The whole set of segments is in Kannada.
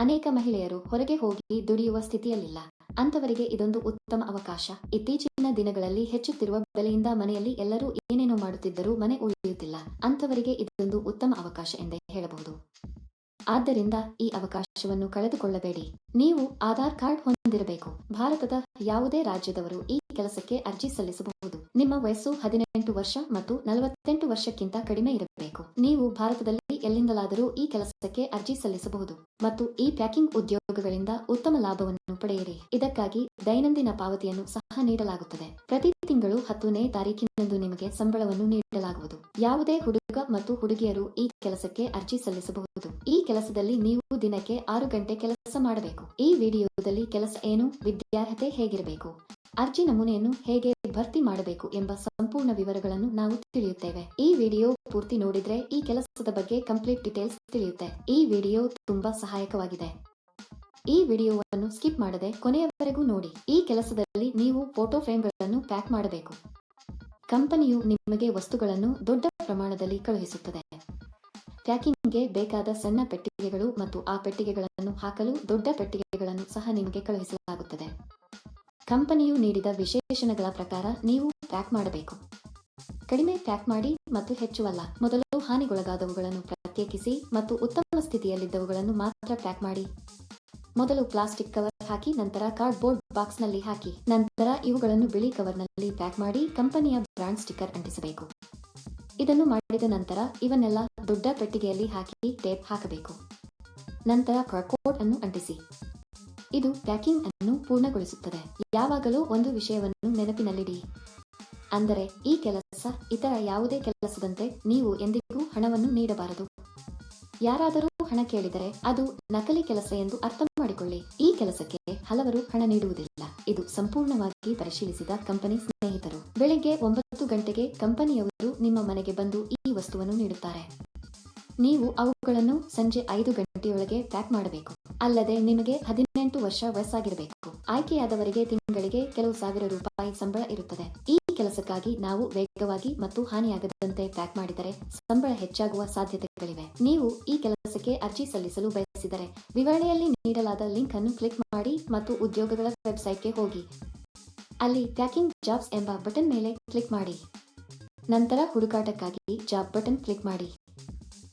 ಅನೇಕ ಮಹಿಳೆಯರು ಹೊರಗೆ ಹೋಗಿ ದುಡಿಯುವ ಸ್ಥಿತಿಯಲ್ಲಿಲ್ಲ. ಅಂತವರಿಗೆ ಇದೊಂದು ಉತ್ತಮ ಅವಕಾಶ. ಇತ್ತೀಚಿನ ದಿನಗಳಲ್ಲಿ ಹೆಚ್ಚುತ್ತಿರುವ ಬೆಲೆಯಿಂದ ಮನೆಯಲ್ಲಿ ಎಲ್ಲರೂ ಏನೇನೋ ಮಾಡುತ್ತಿದ್ದರೂ ಮನೆ ಉಳಿಯುತ್ತಿಲ್ಲ. ಅಂತವರಿಗೆ ಇದೊಂದು ಉತ್ತಮ ಅವಕಾಶ ಎಂದೇ ಹೇಳಬಹುದು. ಆದ್ದರಿಂದ ಈ ಅವಕಾಶವನ್ನು ಕಳೆದುಕೊಳ್ಳಬೇಡಿ. ನೀವು ಆಧಾರ್ ಕಾರ್ಡ್ ಹೊಂದಿರಬೇಕು. ಭಾರತದ ಯಾವುದೇ ರಾಜ್ಯದವರು ಈ ಕೆಲಸಕ್ಕೆ ಅರ್ಜಿ ಸಲ್ಲಿಸಬಹುದು. ನಿಮ್ಮ ವಯಸ್ಸು ಹದಿನೆಂಟು ವರ್ಷ ಮತ್ತು ನಲವತ್ತೆಂಟು ವರ್ಷಕ್ಕಿಂತ ಕಡಿಮೆ ಇರಬೇಕು. ನೀವು ಭಾರತದಲ್ಲಿ ಎಲ್ಲಿಂದಲಾದರೂ ಈ ಕೆಲಸಕ್ಕೆ ಅರ್ಜಿ ಸಲ್ಲಿಸಬಹುದು ಮತ್ತು ಈ ಪ್ಯಾಕಿಂಗ್ ಉದ್ಯೋಗಗಳಿಂದ ಉತ್ತಮ ಲಾಭವನ್ನು ಪಡೆಯಿರಿ. ಇದಕ್ಕಾಗಿ ದೈನಂದಿನ ಪಾವತಿಯನ್ನು ಸಹ ನೀಡಲಾಗುತ್ತದೆ. ಪ್ರತಿ ತಿಂಗಳು ಹತ್ತನೇ ತಾರೀಕಿನಂದು ನಿಮಗೆ ಸಂಬಳವನ್ನು ನೀಡಲಾಗುವುದು. ಯಾವುದೇ ಹುಡುಗ ಮತ್ತು ಹುಡುಗಿಯರು ಈ ಕೆಲಸಕ್ಕೆ ಅರ್ಜಿ ಸಲ್ಲಿಸಬಹುದು. ಈ ಕೆಲಸದಲ್ಲಿ ನೀವು ದಿನಕ್ಕೆ ಆರು ಗಂಟೆ ಕೆಲಸ ಮಾಡಬೇಕು. ಈ ವಿಡಿಯೋದಲ್ಲಿ ಕೆಲಸ ಏನು, ವಿದ್ಯಾರ್ಹತೆ ಹೇಗಿರಬೇಕು, ಅರ್ಜಿ ನಮೂನೆಯನ್ನು ಹೇಗೆ ಭರ್ತಿ ಮಾಡಬೇಕು ಎಂಬ ಸಂಪೂರ್ಣ ವಿವರಗಳನ್ನು ನಾವು ತಿಳಿಯುತ್ತೇವೆ. ಈ ವಿಡಿಯೋ ಪೂರ್ತಿ ನೋಡಿದ್ರೆ ಈ ಕೆಲಸದ ಬಗ್ಗೆ ಕಂಪ್ಲೀಟ್ ಡೀಟೇಲ್ಸ್ ತಿಳಿಯುತ್ತೆ. ಈ ವಿಡಿಯೋ ತುಂಬಾ ಸಹಾಯಕವಾಗಿದೆ. ಈ ವಿಡಿಯೋವನ್ನು ಸ್ಕಿಪ್ ಮಾಡದೆ ಕೊನೆಯವರೆಗೂ ನೋಡಿ. ಈ ಕೆಲಸದಲ್ಲಿ ನೀವು ಫೋಟೋ ಫ್ರೇಮ್ಗಳನ್ನು ಪ್ಯಾಕ್ ಮಾಡಬೇಕು. ಕಂಪನಿಯು ನಿಮಗೆ ವಸ್ತುಗಳನ್ನು ದೊಡ್ಡ ಪ್ರಮಾಣದಲ್ಲಿ ಕಳುಹಿಸುತ್ತದೆ. ಪ್ಯಾಕಿಂಗ್ಗೆ ಬೇಕಾದ ಸಣ್ಣ ಪೆಟ್ಟಿಗೆಗಳು ಮತ್ತು ಆ ಪೆಟ್ಟಿಗೆಗಳನ್ನು ಹಾಕಲು ದೊಡ್ಡ ಪೆಟ್ಟಿಗೆಗಳನ್ನು ಸಹ ನಿಮಗೆ ಕಳುಹಿಸಲಾಗುತ್ತದೆ. ಕಂಪನಿಯು ನೀಡಿದ ವಿಶೇಷಣಗಳ ಪ್ರಕಾರ ನೀವು ಪ್ಯಾಕ್ ಮಾಡಬೇಕು. ಕಡಿಮೆ ಪ್ಯಾಕ್ ಮಾಡಿ ಮತ್ತು ಹೆಚ್ಚುವಲ್ಲ. ಮೊದಲು ಹಾನಿಗೊಳಗಾದವುಗಳನ್ನು ಪ್ರತ್ಯೇಕಿಸಿ ಮತ್ತು ಉತ್ತಮ ಸ್ಥಿತಿಯಲ್ಲಿದ್ದವುಗಳನ್ನು ಮಾತ್ರ ಪ್ಯಾಕ್ ಮಾಡಿ. ಮೊದಲು ಪ್ಲಾಸ್ಟಿಕ್ ಕವರ್ ಹಾಕಿ, ನಂತರ ಕಾರ್ಡ್ಬೋರ್ಡ್ ಬಾಕ್ಸ್ನಲ್ಲಿ ಹಾಕಿ, ನಂತರ ಇವುಗಳನ್ನು ಬಿಳಿ ಕವರ್ನಲ್ಲಿ ಪ್ಯಾಕ್ ಮಾಡಿ ಕಂಪನಿಯ ಬ್ರಾಂಡ್ ಸ್ಟಿಕ್ಕರ್ ಅಂಟಿಸಬೇಕು. ಇದನ್ನು ಮಾಡಿದ ನಂತರ ಇವನ್ನೆಲ್ಲ ದೊಡ್ಡ ಪೆಟ್ಟಿಗೆಯಲ್ಲಿ ಹಾಕಿ ಟೇಪ್ ಹಾಕಬೇಕು. ನಂತರ ಕಾರ್ಕೋಡ್ ಅನ್ನು ಅಂಟಿಸಿ. ಇದು ಪ್ಯಾಕಿಂಗ್ ಅನ್ನು ಪೂರ್ಣಗೊಳಿಸುತ್ತದೆ. ಯಾವಾಗಲೂ ಒಂದು ವಿಷಯವನ್ನು ನೆನಪಿನಲ್ಲಿಡಿ. ಅಂದರೆ, ಈ ಕೆಲಸ ಇತರ ಯಾವುದೇ ಕೆಲಸದಂತೆ ನೀವು ಎಂದಿಗೂ ಹಣವನ್ನು ನೀಡಬಾರದು. ಯಾರಾದರೂ ಹಣ ಕೇಳಿದರೆ ಅದು ನಕಲಿ ಕೆಲಸ ಎಂದು ಅರ್ಥ ಮಾಡಿಕೊಳ್ಳಿ ಈ ಕೆಲಸಕ್ಕೆ ಹಲವರು ಹಣ ನೀಡುವುದಿಲ್ಲ. ಇದು ಸಂಪೂರ್ಣವಾಗಿ ಪರಿಶೀಲಿಸಿದ ಕಂಪನಿ ಸ್ನೇಹಿತರು. ಬೆಳಿಗ್ಗೆ ಒಂಬತ್ತು ಗಂಟೆಗೆ ಕಂಪನಿಯವರು ನಿಮ್ಮ ಮನೆಗೆ ಬಂದು ಈ ವಸ್ತುವನ್ನು ನೀಡುತ್ತಾರೆ. ನೀವು ಅವುಗಳನ್ನು ಸಂಜೆ ಐದು ಗಂಟೆಯೊಳಗೆ ಪ್ಯಾಕ್ ಮಾಡಬೇಕು. ಅಲ್ಲದೆ ನಿಮಗೆ ಹದಿನೆಂಟು ವರ್ಷ ವಯಸ್ಸಾಗಿರಬೇಕು. ಆಯ್ಕೆಯಾದವರಿಗೆ ತಿಂಗಳಿಗೆ ಕೆಲವು ಸಾವಿರ ರೂಪಾಯಿ ಸಂಬಳ ಇರುತ್ತದೆ. ಈ ಕೆಲಸಕ್ಕಾಗಿ ನಾವು ವೇಗವಾಗಿ ಮತ್ತು ಹಾನಿಯಾಗದಂತೆ ಪ್ಯಾಕ್ ಮಾಡಿದರೆ ಸಂಬಳ ಹೆಚ್ಚಾಗುವ ಸಾಧ್ಯತೆಗಳಿವೆ. ನೀವು ಈ ಕೆಲಸಕ್ಕೆ ಅರ್ಜಿ ಸಲ್ಲಿಸಲು ಬಯಸಿದರೆ ವಿವರಣೆಯಲ್ಲಿ ನೀಡಲಾದ ಲಿಂಕ್ ಅನ್ನು ಕ್ಲಿಕ್ ಮಾಡಿ ಮತ್ತು ಉದ್ಯೋಗಗಳ ವೆಬ್ಸೈಟ್ಗೆ ಹೋಗಿ. ಅಲ್ಲಿ ಪ್ಯಾಕಿಂಗ್ ಜಾಬ್ಸ್ ಎಂಬ ಬಟನ್ ಮೇಲೆ ಕ್ಲಿಕ್ ಮಾಡಿ. ನಂತರ ಹುಡುಕಾಟಕ್ಕಾಗಿ ಜಾಬ್ ಬಟನ್ ಕ್ಲಿಕ್ ಮಾಡಿ.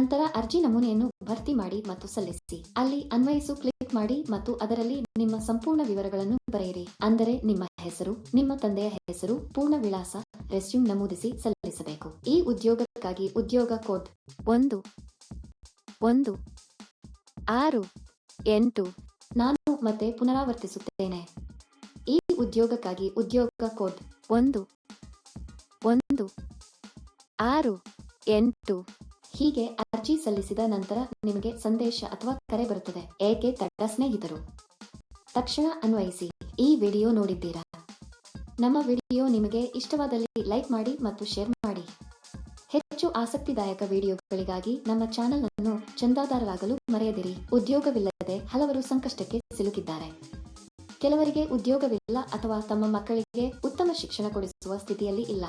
ನಂತರ ಅರ್ಜಿ ನಮೂನೆಯನ್ನು ಭರ್ತಿ ಮಾಡಿ ಮತ್ತು ಸಲ್ಲಿಸಿ. ಅಲ್ಲಿ ಅನ್ವಯಿಸು ಕ್ಲಿಕ್ ಮಾಡಿ ಮತ್ತು ಅದರಲ್ಲಿ ನಿಮ್ಮ ಸಂಪೂರ್ಣ ವಿವರಗಳನ್ನು ಬರೆಯಿರಿ. ಅಂದರೆ ನಿಮ್ಮ ಹೆಸರು, ನಿಮ್ಮ ತಂದೆಯ ಹೆಸರು, ಪೂರ್ಣ ವಿಳಾಸ, ರೆಸ್ಯೂಮ್ ನಮೂದಿಸಿ ಸಲ್ಲಿಸಬೇಕು. ಈ ಉದ್ಯೋಗಕ್ಕಾಗಿ ಉದ್ಯೋಗ ಕೋಡ್ ಒಂದು ಒಂದು, ಆರು, ಎಂಟು ನಾನು ಮತ್ತೆ ಪುನರಾವರ್ತಿಸುತ್ತೇನೆ. ಈ ಉದ್ಯೋಗಕ್ಕಾಗಿ ಉದ್ಯೋಗ ಕೋಡ್ ಒಂದು ಒಂದು, ಆರು, ಎಂಟು ಹೀಗೆ ಅರ್ಜಿ ಸಲ್ಲಿಸಿದ ನಂತರ ನಿಮಗೆ ಸಂದೇಶ ಅಥವಾ ಕರೆ ಬರುತ್ತದೆ. ಏಕೆ ತಡ ಸ್ನೇಹಿತರು? ತಕ್ಷಣ ಅನ್ವಯಿಸಿ. ಈ ವಿಡಿಯೋ ನೋಡಿದ್ದೀರಾ? ನಮ್ಮ ವಿಡಿಯೋ ನಿಮಗೆ ಇಷ್ಟವಾದಲ್ಲಿ ಲೈಕ್ ಮಾಡಿ ಮತ್ತು ಶೇರ್ ಮಾಡಿ. ಹೆಚ್ಚು ಆಸಕ್ತಿದಾಯಕ ವಿಡಿಯೋಗಳಿಗಾಗಿ ನಮ್ಮ ಚಾನೆಲ್ ಅನ್ನು ಚಂದಾದಾರರಾಗಲು ಮರೆಯದಿರಿ. ಉದ್ಯೋಗವಿಲ್ಲದೆ ಹಲವರು ಸಂಕಷ್ಟಕ್ಕೆ ಸಿಲುಕಿದ್ದಾರೆ. ಕೆಲವರಿಗೆ ಉದ್ಯೋಗವಿಲ್ಲ ಅಥವಾ ತಮ್ಮ ಮಕ್ಕಳಿಗೆ ಉತ್ತಮ ಶಿಕ್ಷಣ ಕೊಡಿಸುವ ಸ್ಥಿತಿಯಲ್ಲಿ ಇಲ್ಲ.